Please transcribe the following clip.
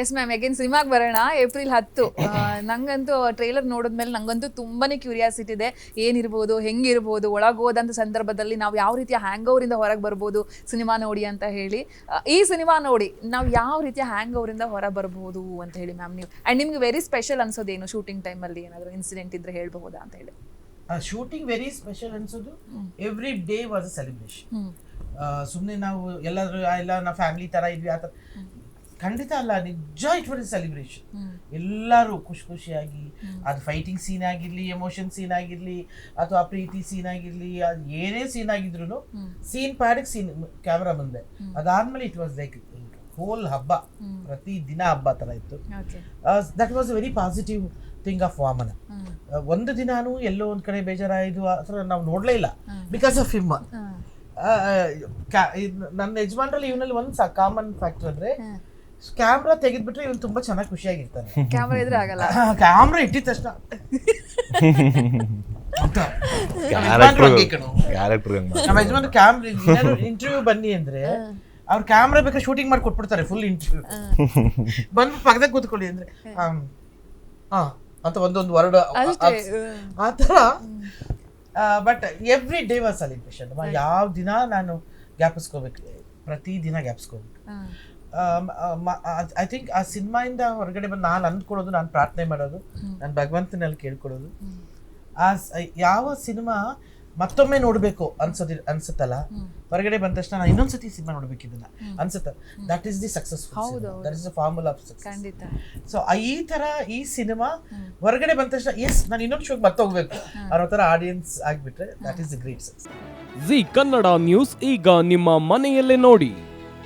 Yes ma'am again ಸಿನಿಮಾಗೆ ಬರೋಣ. April ಹತ್ತು. ನಂಗಂತೂ ಟ್ರೈಲರ್ ನೋಡಿದ್ಮೇಲೆ ನಂಗಂತೂ ತುಂಬಾನೇ ಕ್ಯೂರಿಯಾಸಿಟಿ ಇದೆ. ಏನಿರ್ಬೋದು ಹೆಂಗಿರ್ಬೋದು ಒಳಗೆ ಹೋದಂಥ ಸಂದರ್ಭದಲ್ಲಿ ನಾವು ಯಾವ ರೀತಿಯ ಹ್ಯಾಂಗ್ ಓವರಿಂದ ಹೊರಗೆ ಬರ್ಬೋದು ಸಿನಿಮಾ ನೋಡಿ ಅಂತ ಹೇಳಿ. ಈ ಸಿನಿಮಾ ನೋಡಿ ನಾವು ಯಾವ ರೀತಿಯ ಹ್ಯಾಂಗ್ ಓವರಿಂದ ಹೊರಗೆ ಬರ್ಬೋದು ಅಂತ ಹೇಳಿ ಮ್ಯಾಮ್ ನೀವು. ಆ್ಯಂಡ್ ನಿಮ್ಗೆ ವೆರಿ ಸ್ಪೆಷಲ್ ಅನ್ಸೋದೇನು ಶೂಟಿಂಗ್ ಟೈಮಲ್ಲಿ ಏನಾದರೂ ಇನ್ಸಿಡೆಂಟ್ ಇದ್ರೆ ಹೇಳ್ಬಹುದಾ ಅಂತ ಹೇಳಿ? ಶೂಟಿಂಗ್ ವೆರಿ ಸ್ಪೆಷಲ್ ಅನ್ಸೋದು every day was a celebration ಸುಮ್ಮನೆ ನಾವು ಎಲ್ಲರೂ ಎಲ್ಲ ನಾವು ಫ್ಯಾಮಿಲಿ ತರ ಇದ್ವಿ ಆ ಥರ ಖಂಡಿತ ಅಲ್ಲ ನಿಜ ಇಟ್ ವಾಸ್ ಸೆಲೆಬ್ರೇಷನ್ ಎಲ್ಲರೂ ಖುಷಿ ಖುಷಿಯಾಗಿ ಅದು ಫೈಟಿಂಗ್ ಸೀನ್ ಆಗಿರಲಿ ಎಮೋಷನ್ ಸೀನ್ ಆಗಿರಲಿ ಅಥವಾ ಪ್ರೀತಿ ಸೀನ್ ಆಗಿರಲಿ ಅದು ಏನೇ ಸೀನ್ ಆಗಿದ್ರು ಸೀನ್ ಪ್ಯಾಡಿಗೆ ಸೀನ್ ಕ್ಯಾಮ್ರಾ ಬಂದೆ ಅದಾದ್ಮೇಲೆ ಇಟ್ ವಾಸ್ ಲೈಕ್ ಹೋಲ್ ಹಬ್ಬ. ಪ್ರತಿ ದಿನ ಹಬ್ಬ ಥರ ಇತ್ತು. That was very positive thing of Vamana. ಒಂದು ದಿನಾನು ಎಲ್ಲೋ ಒಂದ್ ಕಡೆ ಬೇಜಾರಾಯಿತು ಆ ಥರ ನಾವು ನೋಡಲೇ ಇಲ್ಲ. Because of him hmm. ನನ್ನ ಯಜಮಾನ್ರಲ್ಲಿ ಇವನಲ್ಲಿ ಒಂದು ಕಾಮನ್ ಫ್ಯಾಕ್ಟರ್ ಅಂದ್ರೆ ಕ್ಯಾಮ್ರಾ ತೆಗೆದ್ಬಿಟ್ರೆ ಇವನು ತುಂಬಾ ಚೆನ್ನಾಗಿ ಖುಷಿಯಾಗಿರ್ತಾನೆ. ಕ್ಯಾಮ್ರಾ ಇದ್ರೆ ಆಗಲ್ಲ. ಕ್ಯಾಮ್ರಾ ಇಟ್ಟಿದ ತಕ್ಷಣ. ನಮ್ಮ ಯಜಮಾನ್ ಕ್ಯಾಮ್ರಾ ಇಂಟರ್ವ್ಯೂ ಬನ್ನಿ ಅಂದ್ರೆ ಅವ್ರ ಕ್ಯಾಮ್ರಾ ಬೇಕಾದ್ರೆ ಶೂಟಿಂಗ್ ಮಾಡಿ ಕೊಟ್ಬಿಡ್ತಾರೆ ಫುಲ್ ಇಂಟರ್ವ್ಯೂ ಬಂದು ಪಕ್ಕದಾಗ ಕೂತ್ಕೊಳ್ಳಿ ಅಂದ್ರೆ ಅಂತ ಒಂದೊಂದು ವರ್ಡ್ ಆತರ ಆ ಥರ. But every day was celebration ಯಾವ ದಿನ ನಾನು ಗ್ಯಾಪಿಸ್ಕೋಬೇಕು ಪ್ರತಿ ದಿನ ಗ್ಯಾಪ್ಸ್ಕೋಬೇಕು ಐ ಥಿಂಕ್ ಆ ಸಿನಿಮಾಯಿಂದ ಹೊರಗಡೆ ಬಂದು ನಾನು ಅಂದ್ಕೊಳ್ಳೋದು ನಾನು ಪ್ರಾರ್ಥನೆ ಮಾಡೋದು ನಾನು ಭಗವಂತನಲ್ಲಿ ಕೇಳ್ಕೊಳ್ಳೋದು. ಆ ಯಾವ ಸಿನಿಮಾ ಮತ್ತೊಮ್ಮೆ ನೋಡಬೇಕು ಅನ್ಸೋದಿ ಅನ್ಸುತ್ತಲ್ಲ? ಹೊರಗಡೆ ಬಂದ ತಕ್ಷಣ ನಾನು ಇನ್ನೊಂದ್ಸತಿ ಸಿನಿಮಾ ನೋಡ್ಬೇಕು ಇದನ್ನ. ಅನ್ಸುತ್ತೆ. ದಟ್ ಈಸ್ ದಿ ಸಕ್ಸಸ್ಫುಲ್ ಹೌದು, that is the formula of success ಖಂಡಿತ. ಸೊ ಈ ತರ ಈ ಸಿನಿಮಾ ಹೊರಗಡೆ ಬಂದ ತಕ್ಷಣ ಎಸ್ ನಾನು ಇನ್ನೊಂದು ಶೋಗೆ ಮತ್ತೆ ಹೋಗ್ಬೇಕು. ಅನ್ನೋ ತರ ಆಡಿಯನ್ಸ್ ಆಗಿಬಿಟ್ರೆ that is the great success Zee Kannada news ಈಗ ನಿಮ್ಮ ಮನೆಯಲ್ಲೇ ನೋಡಿ.